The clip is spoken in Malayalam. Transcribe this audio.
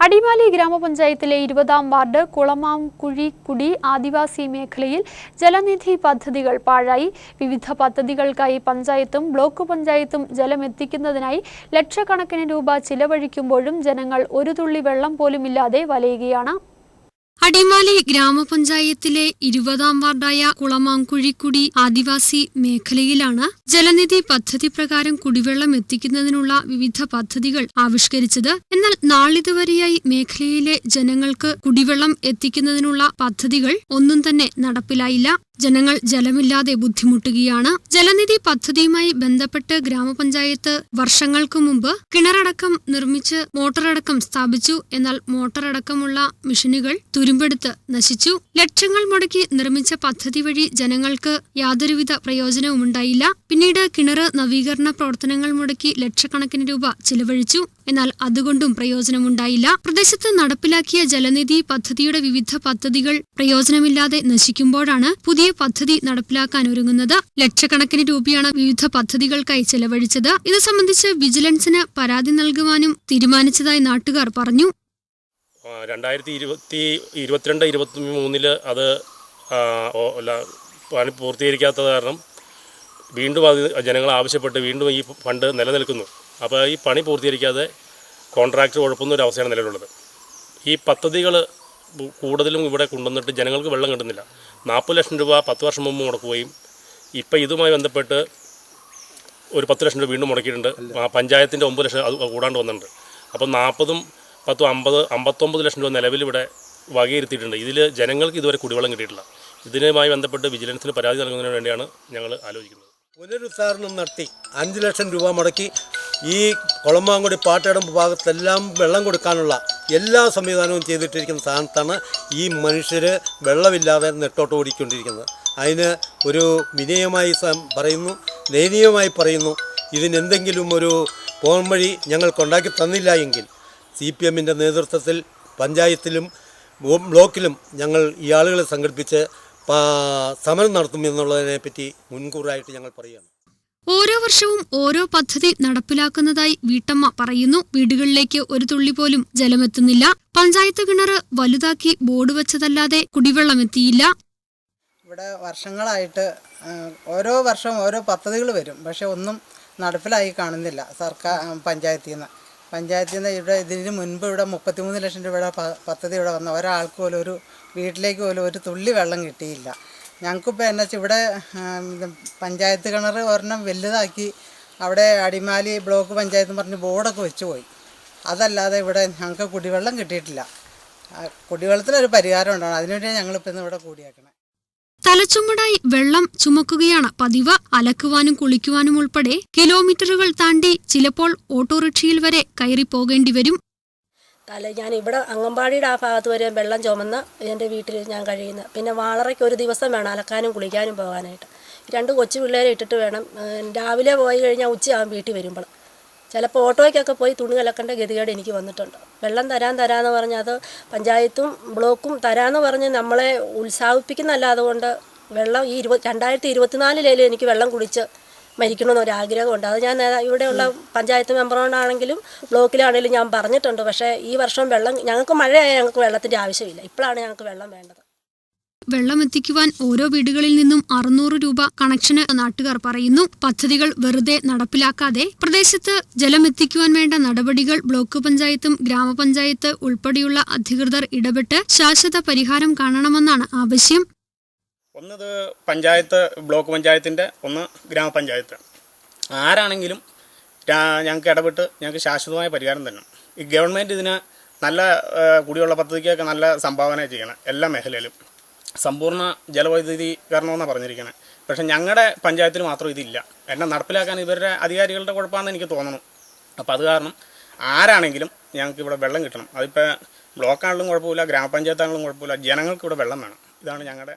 അടിമാലി ഗ്രാമപഞ്ചായത്തിലെ ഇരുപതാം വാർഡ് കുളമാംകുഴിക്കുടി ആദിവാസി മേഖലയിൽ ജലനിധി പദ്ധതികൾ പാഴായി. വിവിധ പദ്ധതികൾക്കായി പഞ്ചായത്തും ബ്ലോക്ക് പഞ്ചായത്തും ജലമെത്തിക്കുന്നതിനായി ലക്ഷക്കണക്കിന് രൂപ ചിലവഴിക്കുമ്പോഴും ജനങ്ങൾ ഒരു തുള്ളി വെള്ളം പോലുമില്ലാതെ വലയുകയാണ്. അടിമാലി ഗ്രാമപഞ്ചായത്തിലെ ഇരുപതാം വാർഡായ കുളമാങ്കുഴിക്കുടി ആദിവാസി മേഖലയിലാണ് ജലനിധി പദ്ധതി പ്രകാരം കുടിവെള്ളം എത്തിക്കുന്നതിനുള്ള വിവിധ പദ്ധതികൾ ആവിഷ്കരിച്ചത്. എന്നാൽ നാളിതുവരെയായി മേഖലയിലെ ജനങ്ങൾക്ക് കുടിവെള്ളം എത്തിക്കുന്നതിനുള്ള പദ്ധതികൾ ഒന്നും തന്നെ നടപ്പിലായില്ല. ജനങ്ങൾ ജലമില്ലാതെ ബുദ്ധിമുട്ടുകയാണ്. ജലനിധി പദ്ധതിയുമായി ബന്ധപ്പെട്ട് ഗ്രാമപഞ്ചായത്ത് വർഷങ്ങൾക്കു മുമ്പ് കിണറടക്കം നിർമ്മിച്ച് മോട്ടറടക്കം സ്ഥാപിച്ചു. എന്നാൽ മോട്ടറടക്കമുള്ള മെഷീനുകൾ തുരുമ്പെടുത്ത് നശിച്ചു. ലക്ഷങ്ങൾ മുടക്കി നിർമ്മിച്ച പദ്ധതി വഴി ജനങ്ങൾക്ക് യാതൊരുവിധ പ്രയോജനവും ഉണ്ടായില്ല പിന്നീട് കിണർ നവീകരണ പ്രവർത്തനങ്ങൾ മുടക്കി ലക്ഷക്കണക്കിന് രൂപ ചിലവഴിച്ചു. എന്നാൽ അതുകൊണ്ടും പ്രയോജനമുണ്ടായില്ല. പ്രദേശത്ത് നടപ്പിലാക്കിയ ജലനിധി പദ്ധതിയുടെ വിവിധ പദ്ധതികൾ പ്രയോജനമില്ലാതെ നശിക്കുമ്പോഴാണ് പുതിയ പദ്ധതി നടപ്പിലാക്കാൻ ഒരുങ്ങുന്നത്. ലക്ഷക്കണക്കിന് രൂപയാണ് വിവിധ പദ്ധതികൾക്കായി ചെലവഴിച്ചത്. ഇത് സംബന്ധിച്ച് വിജിലൻസിന് പരാതി നൽകുവാനും തീരുമാനിച്ചതായി നാട്ടുകാർ പറഞ്ഞു. രണ്ടായിരത്തി ഇരുപത്തി ഇരുപത്തിരണ്ട് ഇരുപത്തി മൂന്നിൽ അത് പണി പൂർത്തീകരിക്കാത്തത് കാരണം വീണ്ടും അത് ജനങ്ങൾ ആവശ്യപ്പെട്ട് വീണ്ടും ഈ ഫണ്ട് നിലനിൽക്കുന്നു. അപ്പോൾ ഈ പണി പൂർത്തീകരിക്കാതെ കോൺട്രാക്ട് കുഴപ്പമൊന്നും ഒരു അവസ്ഥയാണ് നിലവിലുള്ളത്. ഈ പദ്ധതികൾ കൂടുതലും ഇവിടെ കൊണ്ടുവന്നിട്ട് ജനങ്ങൾക്ക് വെള്ളം കിട്ടുന്നില്ല. നാൽപ്പത് ലക്ഷം രൂപ പത്ത് വർഷം മുമ്പ് മുടക്കുകയും ഇപ്പം ഇതുമായി ബന്ധപ്പെട്ട് ഒരു പത്ത് ലക്ഷം രൂപ വീണ്ടും മുടക്കിയിട്ടുണ്ട്. പഞ്ചായത്തിന്റെ ഒമ്പത് ലക്ഷം അത് കൂടാണ്ട് വന്നിട്ടുണ്ട്. അപ്പം നാൽപ്പതും പത്തും അമ്പത് അമ്പത്തൊമ്പത് ലക്ഷം രൂപ നിലവിൽ ഇവിടെ വകയിരുത്തിയിട്ടുണ്ട്. ഇതിൽ ജനങ്ങൾക്ക് ഇതുവരെ കുടിവെള്ളം കിട്ടിയിട്ടില്ല. ഇതിനുമായി ബന്ധപ്പെട്ട് വിജിലൻസിന് പരാതി നൽകുന്നതിന് വേണ്ടിയാണ് ഞങ്ങൾ ആലോചിക്കുന്നത്. പുനരുദ്ധാരണം നടത്തി അഞ്ച് ലക്ഷം രൂപ മുടക്കി ഈ കുളമാങ്കുടി പാട്ടടമ്പ് ഭാഗത്തെല്ലാം വെള്ളം കൊടുക്കാനുള്ള എല്ലാ സംവിധാനവും ചെയ്തിട്ടിരിക്കുന്ന സ്ഥാനത്താണ് ഈ മനുഷ്യർ വെള്ളമില്ലാതെ നെട്ടോട്ട് ഓടിക്കൊണ്ടിരിക്കുന്നത്. അതിന് ഒരു വിനയമായി പറയുന്നു ദയനീയമായി പറയുന്നു ഇതിനെന്തെങ്കിലും ഒരു പോംവഴി ഞങ്ങൾക്കുണ്ടാക്കി തന്നില്ല എങ്കിൽ സി പി എമ്മിന്റെ നേതൃത്വത്തിൽ പഞ്ചായത്തിലും ബ്ലോക്കിലും ഞങ്ങൾ ഈ ആളുകളെ സംഘടിപ്പിച്ച് സമരം സമരം നടത്തുമെന്നുള്ളതിനെ പറ്റി മുൻകൂറായിട്ട് ഞങ്ങൾ പറയുകയാണ്. ഓരോ വർഷവും ഓരോ പദ്ധതി നടപ്പിലാക്കുന്നതായി വീട്ടമ്മ പറയുന്നു. വീടുകളിലേക്ക് ഒരു തുള്ളി പോലും ജലമെത്തുന്നില്ല. പഞ്ചായത്ത് കിണർ വലുതാക്കി ബോർഡ് വെച്ചതല്ലാതെ കുടിവെള്ളം എത്തിയില്ല ഇവിടെ വർഷങ്ങളായിട്ട് ഓരോ വർഷവും ഓരോ പദ്ധതികൾ വരും. പക്ഷെ ഒന്നും നടപ്പിലായി കാണുന്നില്ല സർക്കാർ പഞ്ചായത്തിൽ നിന്ന് പഞ്ചായത്തിൽ നിന്ന് ഇവിടെ ഇതിന് മുൻപ് ഇവിടെ മുപ്പത്തിമൂന്ന് ലക്ഷം രൂപയുടെ പദ്ധതി ഇവിടെ വന്ന ഒരാൾക്ക് പോലും ഒരു വീട്ടിലേക്ക് പോലും ഒരു തുള്ളി വെള്ളം കിട്ടിയില്ല. ഞങ്ങൾക്കിപ്പോൾ എന്നു വെച്ചാൽ ഇവിടെ പഞ്ചായത്ത് കിണർ ഒരെണ്ണം വലുതാക്കി അവിടെ അടിമാലി ബ്ലോക്ക് പഞ്ചായത്ത് പറഞ്ഞ് ബോർഡൊക്കെ വെച്ച് പോയി. അതല്ലാതെ ഇവിടെ ഞങ്ങൾക്ക് കുടിവെള്ളം കിട്ടിയിട്ടില്ല. കുടിവെള്ളത്തിനൊരു പരിഹാരം ഉണ്ടാവണം. അതിനുവേണ്ടിയാണ് ഞങ്ങളിപ്പോൾ ഇന്ന് ഇവിടെ കൂടിയാക്കണം. തലച്ചുമടായി വെള്ളം ചുമക്കുകയാണ് പതിവ്. അലക്കുവാനും കുളിക്കുവാനും ഉൾപ്പെടെ കിലോമീറ്ററുകൾ താണ്ടി ചിലപ്പോൾ ഓട്ടോറിക്ഷയിൽ വരെ കയറി പോകേണ്ടി വരും. തല ഞാൻ ഇവിടെ അങ്ങമ്പാടിയുടെ ആ ഭാഗത്ത് വരെ വെള്ളം ചുമന്ന് എന്റെ വീട്ടിൽ ഞാൻ കഴിയുന്നത് പിന്നെ വാളറയ്ക്ക് ഒരു ദിവസം വേണം അലക്കാനും കുളിക്കാനും പോകാനായിട്ട്. രണ്ട് കൊച്ചു പിള്ളേരെ ഇട്ടിട്ട് വേണം. രാവിലെ പോയി കഴിഞ്ഞാൽ ഉച്ചയാകും വീട്ടിൽ വരുമ്പോൾ. ചിലപ്പോൾ ഓട്ടോയ്ക്കൊക്കെ പോയി തുണി കലക്കേണ്ട ഗതികേട് എനിക്ക് വന്നിട്ടുണ്ട്. വെള്ളം തരാൻ തരാമെന്ന് പറഞ്ഞാൽ അത് പഞ്ചായത്തും ബ്ലോക്കും തരാമെന്ന് പറഞ്ഞ് നമ്മളെ ഉത്സാഹിപ്പിക്കുന്നല്ലാതെ കൊണ്ട് വെള്ളം ഈ ഇരുപത് രണ്ടായിരത്തി ഇരുപത്തിനാലിലേലും എനിക്ക് വെള്ളം കുടിച്ച് മരിക്കണമെന്ന് ഒരു ആഗ്രഹമുണ്ട്. അത് ഞാൻ ഇവിടെയുള്ള പഞ്ചായത്ത് മെമ്പറോടാണെങ്കിലും ബ്ലോക്കിലാണെങ്കിലും ഞാൻ പറഞ്ഞിട്ടുണ്ട്. പക്ഷേ ഈ വർഷം വെള്ളം ഞങ്ങൾക്ക് മഴയായാൽ ഞങ്ങൾക്ക് വെള്ളത്തിന്റെ ആവശ്യമില്ല. ഇപ്പോഴാണ് ഞങ്ങൾക്ക് വെള്ളം വേണ്ടത്. വെള്ളം എത്തിക്കുവാൻ ഓരോ വീടുകളിൽ നിന്നും അറുന്നൂറ് രൂപ കണക്ഷന് നാട്ടുകാർ പറയുന്നു. പദ്ധതികൾ വെറുതെ നടപ്പിലാക്കാതെ പ്രദേശത്ത് ജലം എത്തിക്കുവാൻ വേണ്ട നടപടികൾ ബ്ലോക്ക് പഞ്ചായത്തും ഗ്രാമപഞ്ചായത്ത് ഉൾപ്പെടെയുള്ള അധികൃതർ ഇടപെട്ട് ശാശ്വത പരിഹാരം കാണണമെന്നാണ് ആവശ്യം. ഒന്നത് പഞ്ചായത്ത് ബ്ലോക്ക് പഞ്ചായത്തിന്റെ ഒന്ന് ഗ്രാമപഞ്ചായത്ത്. ആരാണെങ്കിലും ഞങ്ങൾക്ക് ഇടപെട്ട് ഞങ്ങൾക്ക് ശാശ്വതമായ പരിഹാരം തന്നെ. ഈ ഗവൺമെന്റ് ഇതിന് നല്ല കുടിവെള്ള പദ്ധതിക്കൊക്കെ നല്ല സംഭാവന ചെയ്യണം എല്ലാ മേഖലയിലും. സമ്പൂർണ ജലവൈദ്യുതീകരണമെന്നാണ് പറഞ്ഞിരിക്കണേ. പക്ഷേ ഞങ്ങളുടെ പഞ്ചായത്തിൽ മാത്രം ഇതില്ല. എന്നെ നടപ്പിലാക്കാൻ ഇവരുടെ അധികാരികളുടെ കുഴപ്പമാണെന്ന് എനിക്ക് തോന്നുന്നു അപ്പോൾ അത് കാരണം ആരാണെങ്കിലും ഞങ്ങൾക്ക് ഇവിടെ വെള്ളം കിട്ടണം. അതിപ്പോൾ ബ്ലോക്കാണെങ്കിലും കുഴപ്പമില്ല ഗ്രാമപഞ്ചായത്താണെങ്കിലും കുഴപ്പമില്ല ജനങ്ങൾക്ക് ഇവിടെ വെള്ളം വേണം. ഇതാണ് ഞങ്ങളുടെ